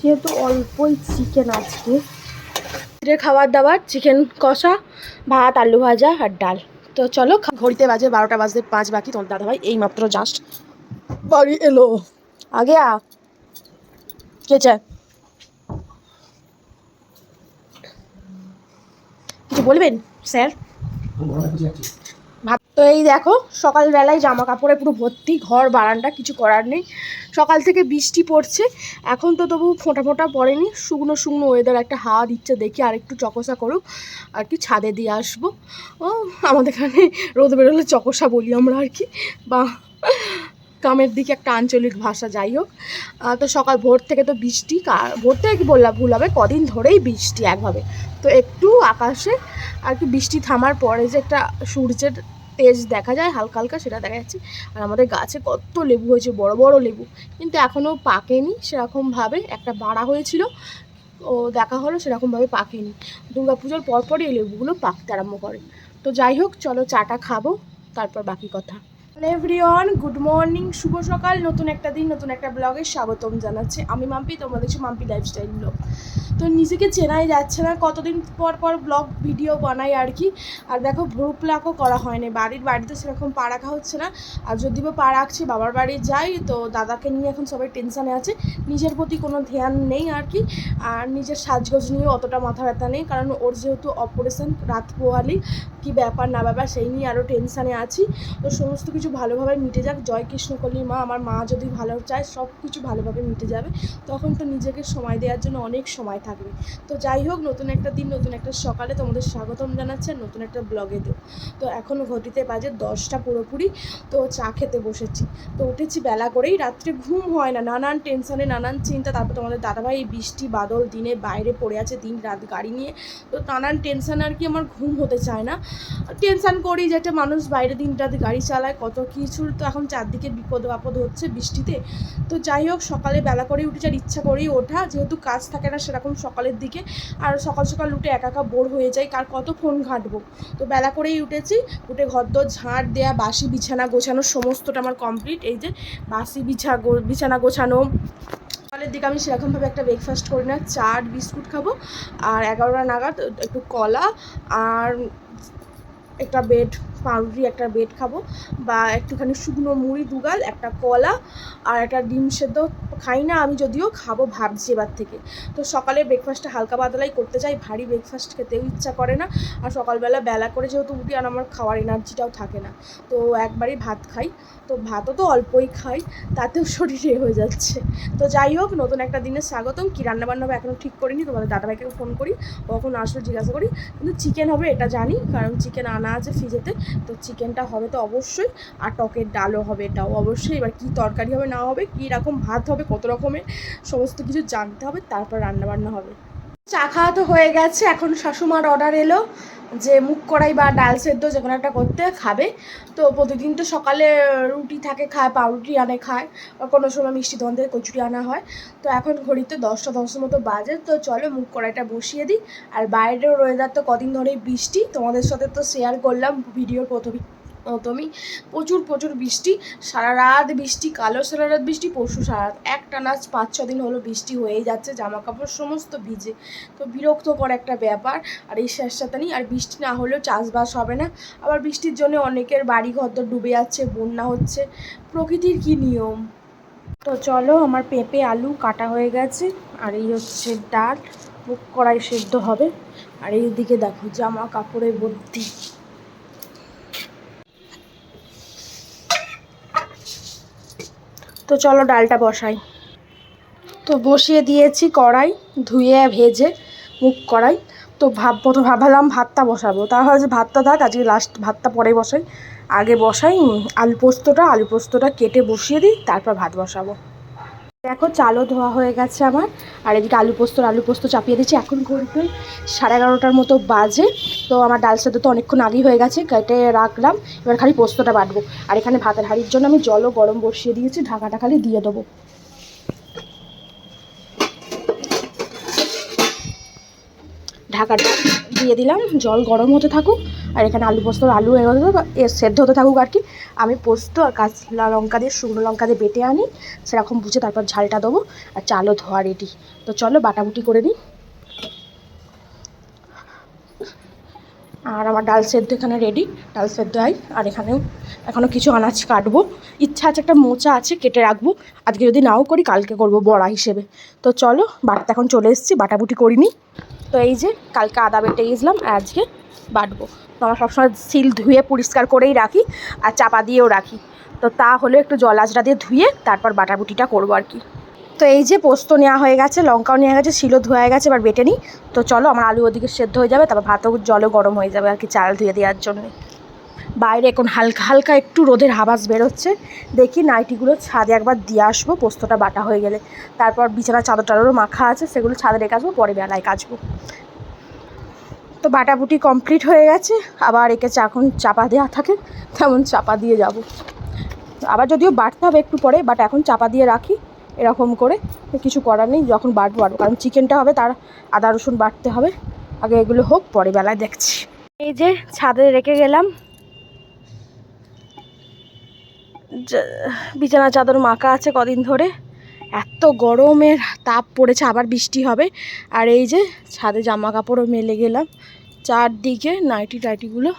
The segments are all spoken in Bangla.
যেহেতু অল্পই চিকেন আজকে। এর খাবার দাবার চিকেন কষা, ভাত, আলু ভাজা আর ডাল। তো চলো ঘড়িতে বাজে বারোটা বাজতে পাঁচ বাকি, তোমার দাদাভাই এই মাত্র জাস্ট বাড়ি এলো। আগে আ। কে চায়? কিছু বলবেন, স্যার? তো এই দেখো, সকালবেলায় জামা কাপড়ে পুরো ভর্তি, ঘর, বারান্দা, কিছু করার নেই। সকাল থেকে বৃষ্টি পড়ছে, এখন তো তবু ফোঁটা ফোঁটা পড়েনি। শুকনো শুকনো ওয়েদার একটা হাওয়া দিচ্ছে, দেখি আর একটু চকসা করুক, আর কি ছাদে দিয়ে আসব। ও, আমাদের এখানে রোদ বেরোলে চকসা বলি আমরা আর কি। বা কামের দিকে একটা আঞ্চলিক ভাষা, যাই হোক। তো সকাল ভোর থেকে তো বৃষ্টি ভোর থেকে কি বললাম, ভুল হবে, কদিন ধরেই বৃষ্টি একভাবে। তো একটু আকাশে আর কি বৃষ্টি থামার পরে যে একটা সূর্যের তেজ দেখা যায়, হালকা হালকা সেটা দেখা যাচ্ছে। আর আমাদের গাছে কত লেবু হয়েছে, বড় বড় লেবু। কিন্তু এখনও পাকেনি, সেরকমভাবে একটা বাড়া হয়েছিল। ও দেখা হলো, সেরকমভাবে পাকেনি। দুর্গা পুজোর পরপরই এই লেবুগুলো পাকতে আরম্ভ করে। তো যাই হোক, চলো চাটা খাব, তারপর বাকি কথা। এভরিওয়ান গুড মর্নিং শুভ সকাল, নতুন একটা দিন, নতুন একটা ব্লগে স্বাগতম জানাচ্ছি। আমি মাম্পি, তোমরা দেখছ মাম্পি লাইফস্টাইল ব্লগ তো নিজেকে চেনাই যাচ্ছে না, কতদিন পর পর ব্লগ ভিডিও বানাই আর কি। আর দেখো ভ্রু প্লাকও করা হয়নি, বাড়ির বাড়িতে সেরকম পা রাখা হচ্ছে না। আর যদি বা পা রাখছি, বাবার বাড়ি যাই, তো দাদাকে নিয়ে এখন সবাই টেনশানে আছে। নিজের প্রতি কোনো ধ্যান নেই আর কি। আর নিজের সাজগোজ নিয়ে অতটা মাথা ব্যথা নেই, কারণ ওর যেহেতু অপারেশন রাত পোয়ালি কি ব্যাপার না ব্যাপার, সেই নিয়ে আরও টেনশানে আছি। তো সমস্ত কিছু ভালোভাবে মিটে যাক। জয় কৃষ্ণকলির মা, আমার মা যদি ভালো চায় সব কিছু ভালোভাবে মিটে যাবে। তখন তো নিজেকে সময় দেওয়ার জন্য অনেক সময় থাকবে। তো যাই হোক, নতুন একটা দিন, নতুন একটা সকালে তোমাদের স্বাগতম জানাচ্ছে নতুন একটা ব্লগে দেও তো এখন ঘটিতে বাজে দশটা পুরোপুরি। তো চা খেতে বসেছি। তো উঠেছি বেলা করেই, রাত্রে ঘুম হয় না। নানান টেনশনে নানান চিন্তা। তারপর তোমাদের দাদাভাই এই বৃষ্টি, বাদল, দিনে বাইরে পড়ে আছে দিন রাত গাড়ি নিয়ে। তো নানান টেনশন আর কি আমার ঘুম হতে চায় না। টেনশন করি যে একটা মানুষ বাইরে দিন রাত গাড়ি চালায়, কত কিছুর তো এখন চারদিকে বিপদ আপদ হচ্ছে বৃষ্টিতে। তো যাই হোক, সকালে বেলা করেই উঠেছে আর ইচ্ছা করেই ওঠা। যেহেতু কাজ থাকে না সেরকম সকালের দিকে। আর সকাল সকাল উঠে একা একা বোর হয়ে যাই, কার কত ফোন ঘাঁটবো। তো বেলা করেই উঠেছি, উঠে ঘরদোর ঝাঁট দেয়া, বাসি বিছানা গোছানো, সমস্তটা আমার কমপ্লিট। এই যে বাসি বিছা বিছানা গোছানো। সকালের দিকে আমি সেরকমভাবে একটা ব্রেকফাস্ট করি না। চা আর বিস্কুট খাব। আর এগারোটা নাগাদ একটু কলা, আর একটা বেড পাউরুটি, একটা ব্রেড খাব বা একটুখানি শুকনো মুড়ি দুগাল একটা কলা আর একটা ডিম সেদ্ধ খাই না আমি যদিও, খাব ভাবছি এবার থেকে। তো সকালে ব্রেকফাস্টটা হালকা পাতলাই করতে চাই, ভারী ব্রেকফাস্ট খেতেও ইচ্ছা করে না। আর সকালবেলা বেলা করে যেহেতু উঠি আর আমার খাওয়ার এনার্জিটাও থাকে না। তো একবারই ভাত খাই। তো ভাতও তো অল্পই খাই, তাতেও শরীরে হয়ে যাচ্ছে। তো যাই হোক, নতুন একটা দিনের স্বাগতম। কী রান্নাবান্না হবে এখনও ঠিক করিনি, তোমাদের দাদাভাইকে ফোন করি, কখন আসবে জিজ্ঞাসা করি। কিন্তু চিকেন হবে এটা জানি, কারণ চিকেন আনা আছে ফ্রিজেতে তো চিকেনটা হবে তো অবশ্যই, আর টকের ডালও হবে এটাও অবশ্যই। এবার কী তরকারি হবে না হবে, কী রকম ভাত হবে, কত রকমের, সমস্ত কিছু জানতে হবে, তারপর রান্নাবান্না হবে। চা খাওয়া তো হয়ে গেছে, এখন শাশুমার অর্ডার এলো যে মুখ কড়াই বা ডাল সেদ্ধ যে কোনো একটা করতে খাবে। তো প্রতিদিন তো সকালে রুটি থাকে, খায়, পাউরুটি আনে, খায়। বা কোনো সময় মিষ্টি থেকে কচুরি আনা হয়। তো এখন ঘড়িতে দশটা দশের মতো বাজে। তো চলো মুখ কড়াইটা বসিয়ে দিই। আর বাইরের ওয়েদার তো কদিন ধরেই বৃষ্টি। তোমাদের সাথে তো শেয়ার করলাম ভিডিওর প্রথমে। প্রথমেই প্রচুর প্রচুর বৃষ্টি, সারা রাত বৃষ্টি, কালো সারা রাত বৃষ্টি, পরশু সারা রাত এক টানা পাঁচ, ছ দিন হলো বৃষ্টি হয়েই যাচ্ছে জামা কাপড় সমস্ত ভিজে। তো বিরক্তকর একটা ব্যাপার, আর এই শেষটাতানি আর বৃষ্টি না হলেও চাষবাস হবে না। আবার বৃষ্টির জন্য অনেকের বাড়ি ঘর তো ডুবে যাচ্ছে, বন্যা হচ্ছে, প্রকৃতির কি নিয়ম? তো চলো, আমার পেঁপে, আলু কাটা হয়ে গেছে, আর এই হচ্ছে ডাল মুখ কড়াই সেদ্ধ হবে। আর এই দিকে দেখো জামা কাপড়ে ভর্তি। তো চলো ডালটা বসাই। তো বসিয়ে দিয়েছি কড়াই, ধুয়ে, ভেজে, মুখ কড়াই। তো ভাব, প্রথম ভাবলাম ভাতটা বসাবো। তা হয় যে ভাতটা থাক, আজকে লাস্ট ভাতটা পরে বসাই। আগে বসাই আলু পোস্তটা আলু পোস্তটা কেটে বসিয়ে দিই, তারপর ভাত বসাবো। দেখো, চালও ধোয়া হয়ে গেছে আমার। আর এদিকে আলু পোস্ত আলু পোস্ত চাপিয়ে দিচ্ছি এখন ঘড়িতে সাড়ে এগারোটার মতো বাজে। তো আমার ডাল সেদ্ধ তো অনেকক্ষণ আগেই হয়ে গেছে, কেটে রাখলাম। এবার খালি পোস্তটা বাটবো। আর এখানে ভাতের হাঁড়ির জন্য আমি জলও গরম বসিয়ে দিয়েছি, ঢাকাটা খালি দিয়ে দেবো। ঢাকাটা দিয়ে দিলাম, জল গরম হতে থাকুক, আর এখানে আলু পোস্ত, আলু এগোতে সেদ্ধ হতে থাকুক আর কি। আমি পোস্ত আর কাঁচা লঙ্কা দিয়ে, শুকনো লঙ্কা দিয়ে বেটে আনি, সেরকম বুঝে তারপর ঝালটা দেবো, আর চালও ধোয়া রেডি তো চলো বাটাবুটি করে নিই। আর আমার ডাল সেদ্ধ এখানে রেডি ডাল সেদ্ধ আই আর এখানেও এখনও কিছু আনাজ কাটবো। ইচ্ছা আছে একটা মোচা আছে, কেটে রাখব। আজকে যদি নাও করি, কালকে করব বড়া হিসেবে। তো চলো, বাটতে এখন চলে এসেছি, বাটাবুটি করিনি তো এই যে কালকে আদা বেটে গেছিলাম আজকে বাটবো। তো আমার সবসময় সিল ধুয়ে পরিষ্কার করেই রাখি, আর চাপা দিয়েও রাখি। তো তা হলে একটু জল আজরা দিয়ে ধুয়ে তারপর বাটাবুটিটা করব আর কি। তো এই যে পোস্ত নেওয়া হয়ে গেছে, লঙ্কাও নেওয়া গেছে, শিলও ধোয়া হয়ে গেছে, এবার বেটে নিই। তো চলো, আমার আলু ওদিকে সেদ্ধ হয়ে যাবে, তারপর ভাতও জলও গরম হয়ে যাবে আর কি, চাল ধুয়ে দেওয়ার জন্য। বাইরে এখন হালকা হালকা একটু রোদের হাবাস বেরোচ্ছে। দেখি নাইটিগুলো ছাদে একবার দিয়ে আসব, পোস্তটা বাটা হয়ে গেলে। তারপর বিছানা চাদর টাদরও মাখা আছে, সেগুলো ছাদে রেখে আসব, পরে বেলায় কাচবো। তো বাটাবুটি কমপ্লিট হয়ে গেছে, আবার একে এখন চাপা দেওয়া থাকে, তেমন চাপা দিয়ে যাব। আবার যদিও বাটতে হবে একটু পরে বাট এখন চাপা দিয়ে রাখি, এরকম করে। কিছু করার নেই, যখন বাটবো বাটবো কারণ চিকেনটা হবে, তার আদা রসুন বাটতে হবে। আগে এগুলো হোক, পরে বেলায় দেখছি। এই যে ছাদে রেখে গেলাম যা- বিছানা চাদর মাখা আছে কদিন ধরে। এত গরমের তাপ পড়েছে, আবার বৃষ্টি হবে। আর এই যে, ছাদে জামা কাপড়ও মেলে গেলাম। চারদিকে নাইটি টাইটিগুলো,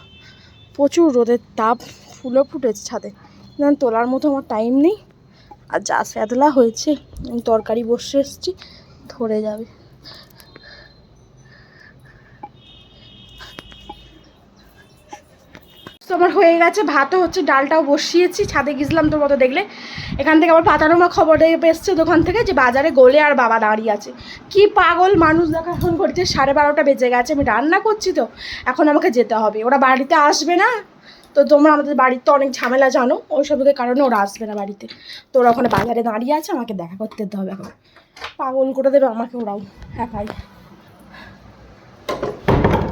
প্রচুর রোদের তাপ, ফুলও ফুটেছে ছাদে। না, তোলার মতো আমার টাইম নেই। আর যা স্যাদলা হয়েছে, তরকারি বসে এসেছি, ধরে যাবে। আমার হয়ে গেছে, ভাতও হচ্ছে, ডালটাও বসিয়েছি, ছাদে গেছিলাম তোর মতো দেখলে। এখান থেকে আমার পাতানোমা খবর এসছে দোকান থেকে যে বাজারে গোলে আর বাবা দাঁড়িয়ে আছে। কি পাগল মানুষ দেখা এখন করছে, সাড়ে বারোটা বেজে গেছে, আমি রান্না করছি তো, এখন আমাকে যেতে হবে। ওরা বাড়িতে আসবে না? তো তোমরা আমাদের বাড়িতে অনেক ঝামেলা জানো, ওই সবের কারণে ওরা আসবে না বাড়িতে। তো ওরা ওখানে বাজারে দাঁড়িয়ে আছে, আমাকে দেখা করতে যেতে হবে এখন। পাগল করে দেবে আমাকে ওরাও একাই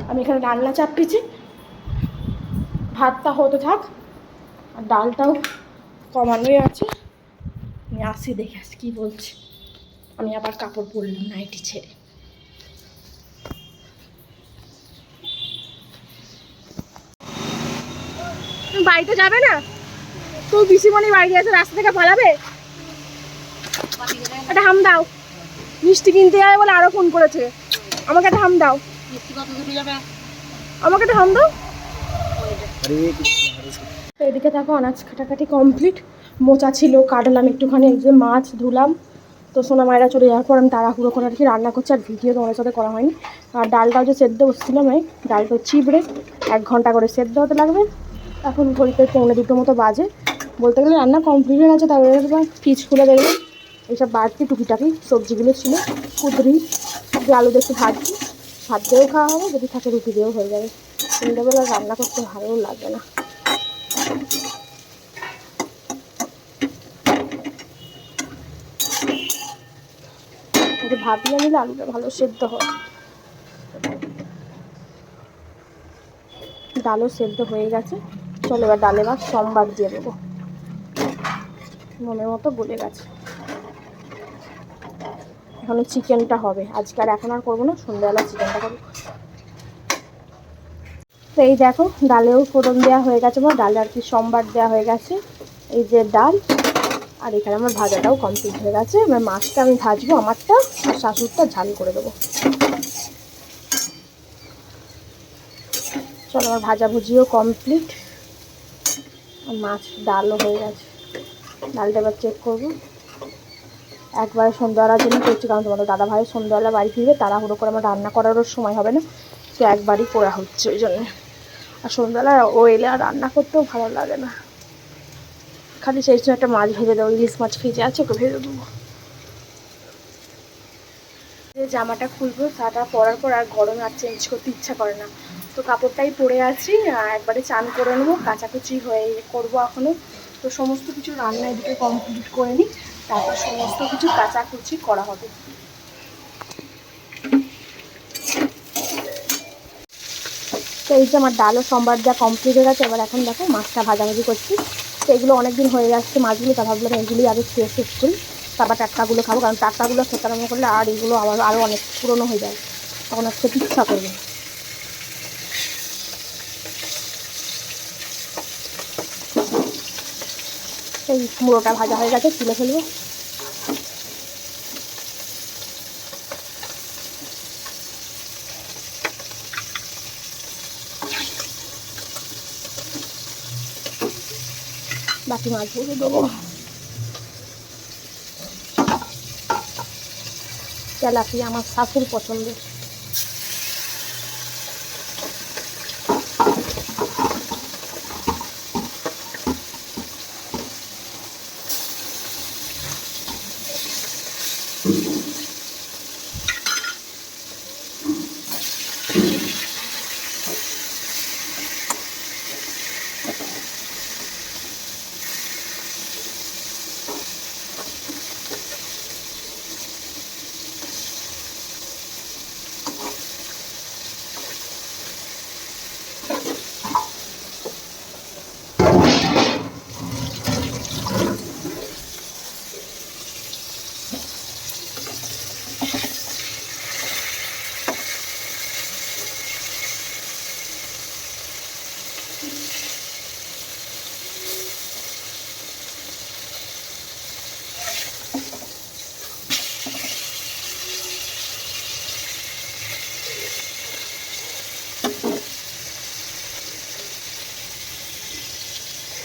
আমি এখানে রান্না চাপিয়েছি ভাতটা হতে থাক আর ডালটাও কমানোই আছে। আমি আসি দেখে আসি কী বলছি। আমি আবার কাপড় পরলাম নাইটি ছেড়ে। বাড়িতে যাবে না? তো পিসিমণি বাড়ি আছে রাস্তা থেকে পালাবে? একটা হাম দাও। মিষ্টি কিনতে যাবে বলে আরও ফোন করেছে। আমাকে একটা হাম দাও। আমাকে একটা হাম দাও। এদিকে দেখো আনাজ কাটাকাটি কমপ্লিট মোচা ছিল, কাটলাম একটুখানি যে মাছ ধুলাম। তো সোনা মায়েরা চলে যাওয়ার পর আমি তাড়াহুড়ো করে আর কি রান্না করছি, আর ভিডিও তোমাদের সাথে করা হয়নি। আর ডালটাও যে সেদ্ধ বসছিলাম এই ডালটা চিবড়ে, এক ঘণ্টা করে সেদ্ধ হতে লাগবে। এখন ঘড়িতে পৌনে দুটো মতো বাজে। বলতে গেলে রান্না কমপ্লিট হয়ে গেছে, তারপরে ফ্রিজ খুলে দেখলাম এইসব বাড়তি টুকিটাকি সবজিগুলো ছিল। কুদরি আলু দেখতে ভাজছি ভাত দিয়েও খাওয়া হবে, যদি থাকে রুটি দিয়েও হয়ে যাবে। সন্ধ্যাবেলা রান্না করতে ভালোও লাগে না। নিয়ে নিলে আলুটা ভালো সেদ্ধ হয়। ডালও সেদ্ধ হয়ে গেছে। চলো এবার ডালে বা সোমবার দিয়ে দেবো। মনের মতো বলে গেছে। এখনও চিকেনটা হবে। আজকে আর এখন আর করব না, সন্ধ্যাবেলা চিকেনটা করব। তো এই দেখো, ডালেও ফোড়ন দেওয়া হয়ে গেছে বা ডালে আর কি সোমবার দেওয়া হয়ে গেছে। এই যে ডাল, আর এখানে আমার ভাজাটাও কমপ্লিট হয়ে গেছে। এবার মাছটা আমি ভাজবো, আমারটা আর শাশুড়টা ঝাল করে দেবো। চলো, আমার ভাজাভুজিও কমপ্লিট মাছ, ডালও হয়ে গেছে। ডালটা এবার চেক করব। একবারে সন্ধ্যাবেলার জন্য করছি, কারণ তোমাদের দাদা ভাই সন্ধ্যাবেলা বাড়ি ফিরবে, তাড়াহুড়ো করে আমার রান্না করারও সময় হবে না। তো একবারই করা হচ্ছে ওই জন্য। আর সন্ধ্যাবেলা ও এলে আর রান্না করতেও ভালো লাগে না। খালি সেই সময় একটা মাছ ভেজে দেবো, ইলিশ মাছ ভেজে আছে, ওকে ভেজে দেবো। যে জামাটা খুলবো, তাটা পরার পর আর গরম আর চেঞ্জ করতে ইচ্ছা করে না। তো কাপড়টাই পরে আছি একবারে চান করে নেব, কাচাকুচি হয়ে করব এখনও তো সমস্ত কিছু রান্না এদিকে কমপ্লিট করে নিই, তারপর সমস্ত কিছু কাচাকুচি করা হবে। তো এই যে আমার ডালও সোমবার যা কমপ্লিট হয়ে গেছে, এবার এখন দেখো মাছটা ভাজাভাজি করছি। তো এগুলো অনেকদিন হয়ে যাচ্ছে মাছগুলো, তা ভাবলাম এগুলি আগে খেয়ে শেষ করি তারপর টাটকাগুলো খাব, কারণ টাটকাগুলো খেতে করলে আর এগুলো আবার আরও অনেক পুরনো হয়ে যায়। তখন আর খেতে ইচ্ছা করবে। এই মুড়োটা ভাজা হয়ে গেছে, তুলে ফেলব। বাকি মাছগুলো দেবো। তেলাপিয়া আমার শাশুর পছন্দের তো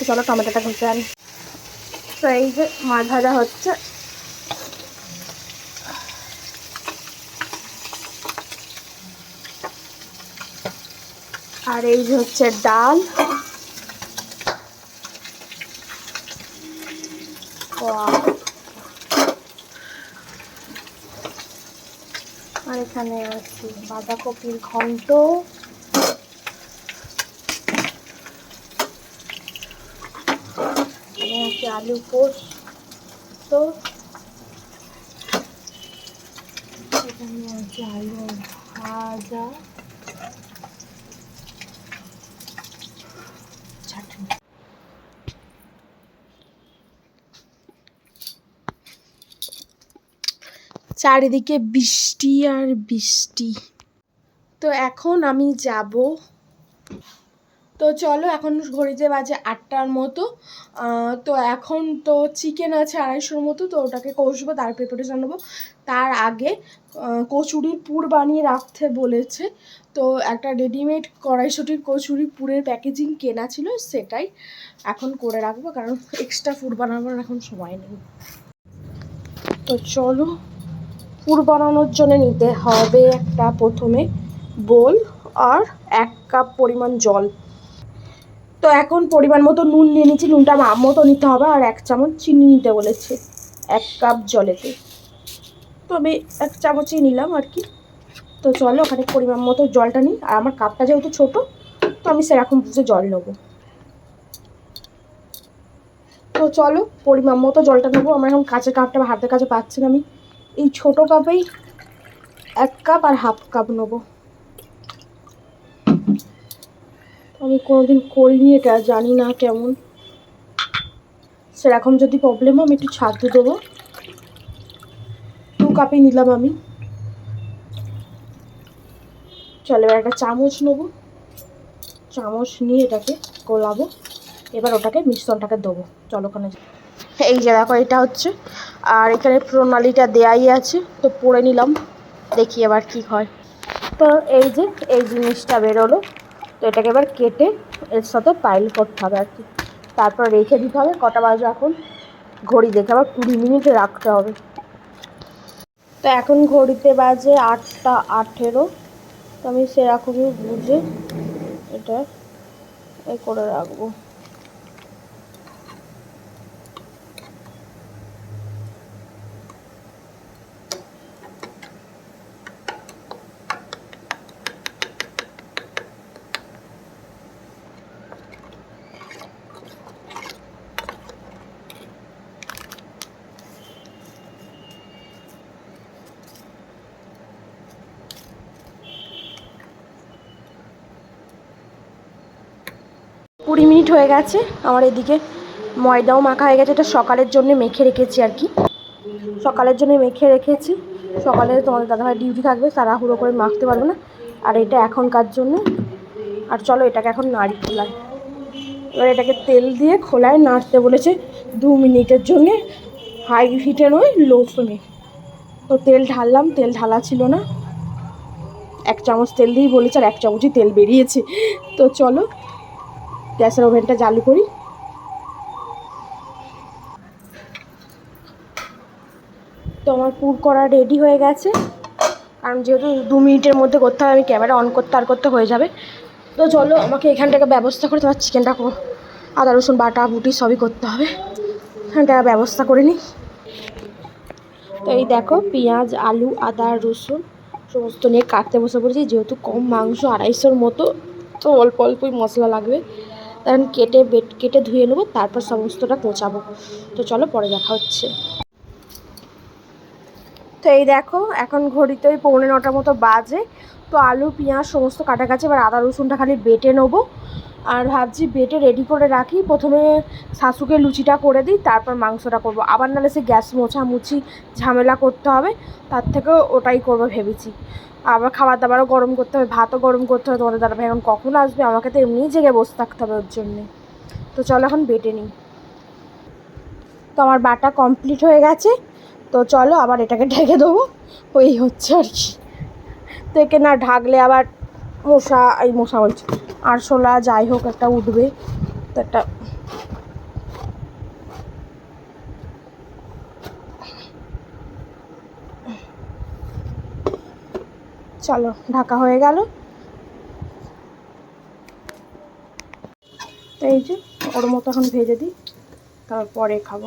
চলো টমেটোটা ঘষে আনি। তো এই যে মাছ ভাজা হচ্ছে। আর এই হচ্ছে ডাল. আর এখানে আছে বাঁধাকপির ঘন্ট। আছে আলু পোস্ত। এখানে আছে আলু চারিদিকে বৃষ্টি আর বৃষ্টি। তো এখন আমি যাব তো চলো, এখন ঘড়িতে বাজে আটটার মতো। তো এখন তো চিকেন আছে আড়াইশোর মতো, তো ওটাকে কষবো, তার প্রিপারেশন নেব তার আগে কচুরির পুর বানিয়ে রাখতে বলেছে। তো একটা রেডিমেড কড়াইশুটির কচুরি পুরের প্যাকেজিং কেনা ছিল, সেটাই এখন করে রাখব, কারণ এক্সট্রা ফুড বানানোর এখন সময় নেই। তো চলো, পুর বানানোর জন্য নিতে হবে একটা প্রথমে বোল আর এক কাপ পরিমাণ জল। তো এখন পরিমাণ মতো নুন নিয়ে নিচ্ছি, নুনটা মাপ মতো নিতে হবে আর এক চামচ চিনি নিতে বলেছে, এক কাপ জলেতে। তো আমি এক চামচই নিলাম আর কি। তো চলো ওখানে পরিমাণ মতো জলটা নিই, আর আমার কাপটা যেহেতু ছোটো, তো আমি সেরকম বুঝে জল নেব। তো চলো পরিমাণ মতো জলটা নেব, আমার এখন কাঁচের কাপটা হাতের কাছে পাচ্ছি না আমি। এই ছোটো কাপেই এক কাপ আর হাফ কাপ নেব। আমি কোনোদিন করিনি এটা, জানি না কেমন। সেরকম যদি প্রবলেম হয়, আমি একটু ছাতু দেবো। দু কাপই নিলাম আমি। চলো, এবার একটা চামচ নেব। চামচ নিয়ে এটাকে গোলাবো। এবার ওটাকে মিশ্রণটাকে দেবো। চলো, ওখানে এই যে দেখো, এটা হচ্ছে। আর এখানে প্রণালীটা দেয়াই আছে, তো পড়ে নিলাম। দেখি এবার কি হয়। তো এই যে, এই জিনিসটা বেরোলো। তো এটাকে এবার কেটে এর সাথে পাইল করতে হবে আর কি। তারপর রেখে দিতে হবে, কটা বাজে এখন? ঘড়ি দেখে আবার কুড়ি মিনিটে রাখতে হবে। তো এখন ঘড়িতে বাজে আটটা আঠেরো। তো আমি সেরকমই বুঝে এটা এ করে রাখব। কুড়ি মিনিট হয়ে গেছে। আমার এদিকে ময়দাও মাখা হয়ে গেছে। এটা সকালের জন্য মেখে রেখেছি আর কি। সকালের জন্য মেখে রেখেছি। সকালে তোমাদের দাদাভাই ডিউটি থাকবে, তাড়াহুড়ো করে মাখতে পারবে না। আর এটা এখনকার জন্য। আর চলো এটাকে এখন নাড়ি খোলায় এবার এটাকে তেল দিয়ে খোলায় নাড়তে বলেছে দু মিনিটের জন্যে। হাই হিটে নয় লো ফ্লেমে তো তেল ঢাললাম, তেল ঢালা ছিল না। এক চামচ তেল দিয়েই বলেছে আর এক চামচই তেল বেরিয়েছে। তো চলো গ্যাসের ওভেনটা চালু করি। তো আমার পুর করা রেডি হয়ে গেছে। কারণ যেহেতু দু মিনিটের মধ্যে করতে হবে, আমি ক্যামেরা অন করতে, আর করতে হয়ে যাবে। তো চলো, আমাকে এখান থেকে ব্যবস্থা করে, তোমার চিকেনটা আদা, রসুন, বাটা, বুটি সবই করতে হবে। এখানটা ব্যবস্থা করে নিই। তো এই দেখো, পেঁয়াজ, আলু, আদা, রসুন সমস্ত নিয়ে কাটতে বসে পড়েছি। যেহেতু কম মাংস, আড়াইশোর মতো, তো অল্প অল্পই মশলা লাগবে। তখন কেটে বেট, কেটে ধুয়ে নেব, তারপর সমস্তটা কোচাবো তো চলো পরে দেখা হচ্ছে। তো এই দেখো, এখন ঘড়িতে ওই পৌনে নটার মতো বাজে। তো আলু, পেঁয়াজ সমস্ত কাটা গেছে এবার আদা, রসুনটা খালি বেটে নেব। আর ভাবছি বেটে রেডি করে রাখি। প্রথমে শাশুকে লুচিটা করে দিই, তারপর মাংসটা করব। আবার নাহলে সে গ্যাস মোছামুছি ঝামেলা করতে হবে, তার থেকে ওটাই করব ভেবেছি। আবার খাবার দাবারও গরম করতে হবে, ভাতও গরম করতে হবে, তোমাদের দাদা ভাই এখন কখন আসবে? আমাকে তো এমনিই জেগে বসে থাকতে হবে ওর জন্যে। তো চলো এখন বেটে নিই। তো আমার বাটা কমপ্লিট হয়ে গেছে। তো চলো আবার এটাকে ঢেকে দেবো। ওই হচ্ছে আর কি। তো একে না ঢাকলে আবার মশা, এই মশা বলছে, আরশোলা যাই হোক একটা উঠবে। তো একটা চলো ঢাকা হয়ে গেল। তো এই যে ওর মতো এখন ভেজে দিই তারপরে খাব।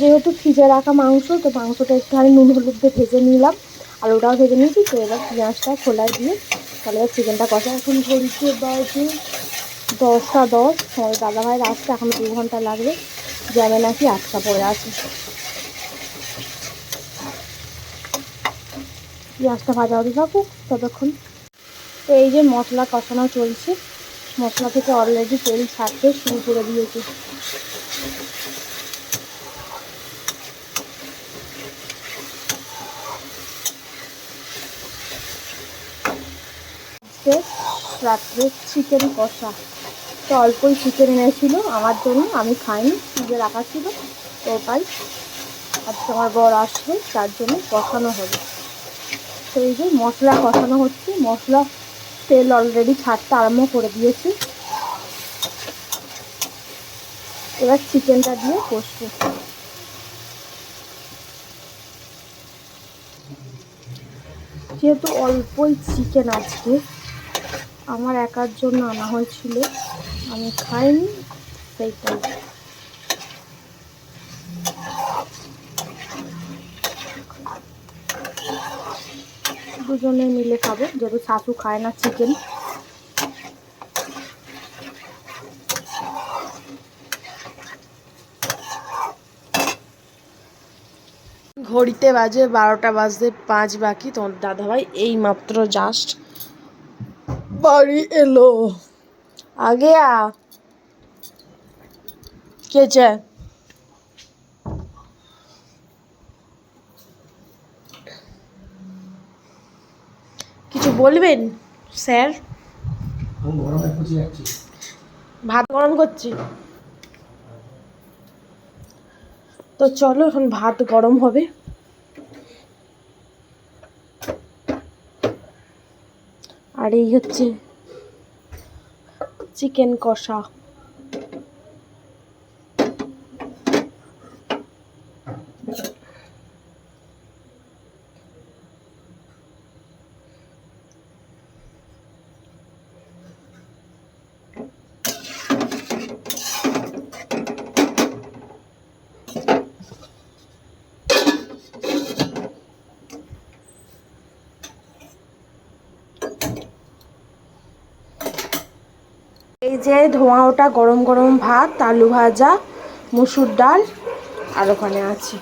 যেহেতু ফ্রিজে রাখা মাংস, তো মাংসটা একটুখানি নুন হলুদ দিয়ে ভেজে নিলাম। আর ওটাও ভেজে নিয়েছি, তো এবার পেঁয়াজটা খোলায় দিয়ে তাহলে এবার চিকেনটা কষা। এখন ঘড়িতে বাজে দশটা দশ আমার দাদা ভাইয়ের আসতে এখন দু ঘণ্টা লাগবে। যাবে নাকি আটটা পড়ে আছে পেঁয়াজটা ভাজা হতে থাকুক, ততক্ষণ। তো এই যে মশলা কষানো চলছে, মশলা থেকে অলরেডি তেল ছাড়তে শুরু করে দিয়েছে। আজকে রাত্রে চিকেন কষা। তো অল্পই চিকেন এনেছিল, আমার জন্য, আমি খাইনি, ফ্রিজে রাখা ছিল, তো তাই আজকে আমার বর আসবে, তার জন্য কষানো হবে। তো এই যে মশলা কষানো হচ্ছে, মশলা তেল অলরেডি ছাড়তে আরম্ভ করে দিয়েছি। এবার চিকেনটা দিয়ে কষবো। যেহেতু অল্পই চিকেন আজকে আমার একার জন্য আনা হয়েছিল। আমি খাইনি, সেইটাই। দুজনে মিলে খাব, যেহেতু শাশু খায় না চিকেন ঘড়িতে বাজে বারোটা বাজতে পাঁচ বাকি, তোমার দাদাভাই এই মাত্র জাস্ট বাড়ি এলো। আগে আ কে চায় কিছু বলবেন স্যার? ভাত গরম করছি। তো চলো এখন ভাত গরম হবে। আর এই হচ্ছে চিকেন কষা। যে ধোঁয়া, ওটা গরম গরম ভাত, আলু ভাজা, মুসুর ডাল আর ওখানে আছে।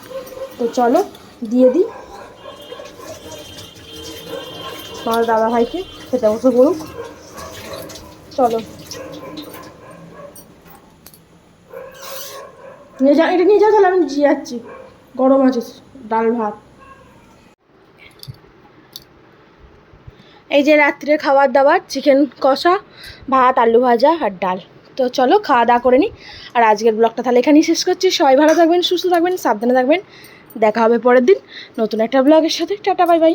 তো চলো, দিয়ে দিই। তোমার দাদা ভাইকে খেতে বসে বলুক। চলো। নিয়ে যা, এটা নিয়ে যাও তাহলে আমি যাচ্ছি। গরম আছে, ডাল, ভাত। এই যে রাত্রে খাবার দাবার চিকেন কষা, ভাত, আলু ভাজা আর ডাল। তো চলো খাওয়া দাওয়া করে নিই আর আজকের ব্লগটা তাহলে এখানেই শেষ করছি। সবাই ভালো থাকবেন, সুস্থ থাকবেন, সাবধানে থাকবেন। দেখা হবে পরের দিন নতুন একটা ব্লগের সাথে। টাটা, বাই বাই।